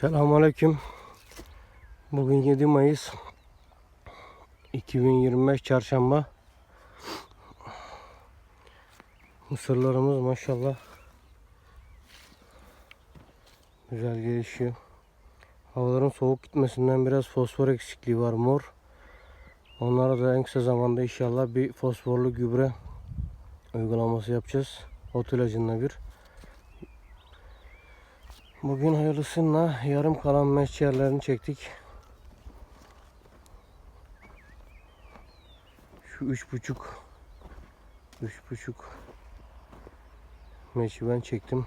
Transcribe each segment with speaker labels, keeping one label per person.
Speaker 1: Selamünaleyküm. Bugün 7 Mayıs 2025 Çarşamba. Mısırlarımız maşallah güzel gelişiyor. Havaların soğuk gitmesinden biraz fosfor eksikliği var mor. Onlara da en kısa zamanda inşallah bir fosforlu gübre uygulaması yapacağız. Ot ilacınla bir. Bugün hayırlısıyla yarım kalan meş yerlerini çektik. Şu üç buçuk üç buçuk meşi ben çektim.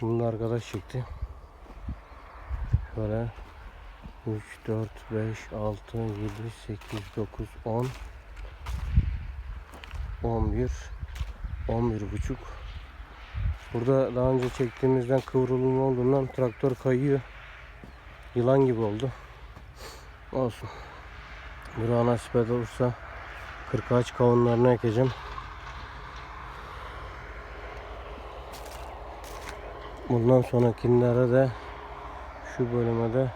Speaker 1: Bunu da arkadaş çekti. Şöyle 3, 4, 5, 6, 7, 8, 9, 10 11 11 buçuk Burada daha önce çektiğimizden kıvrılma olduğundan traktör kayıyor. Yılan gibi oldu. Olsun. Bir nasip olursa 40 ağaç kavunlarını ekeceğim. Bundan sonrakilere de şu bölüme de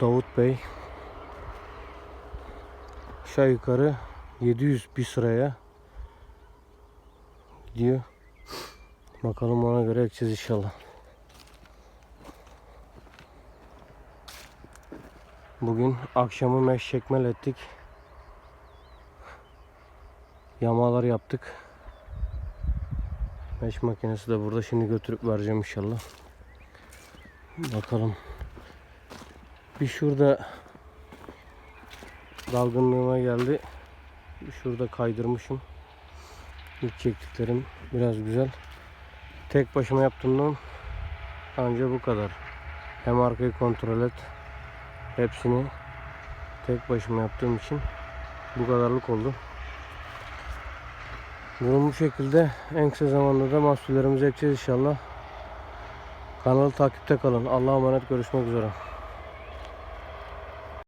Speaker 1: Davut Bey aşağı yukarı 700 bir sıraya gidiyor. Bakalım ona göre ekeceğiz inşallah. Bugün akşamı meş çekmel ettik. Yamalar yaptık. Meş makinesi de burada. Şimdi götürüp vereceğim inşallah. Bakalım. Bir şurada dalgınlığıma geldi. Bir şurada kaydırmışım. İlk çektiklerim biraz güzel. Tek başıma yaptığımdan anca bu kadar. Hem arkayı kontrol et. Hepsini tek başıma yaptığım için bu kadarlık oldu. Durum bu şekilde. En kısa zamanda da mahsullerimizi ekeceğiz inşallah. Kanalı takipte kalın. Allah'a emanet görüşmek üzere.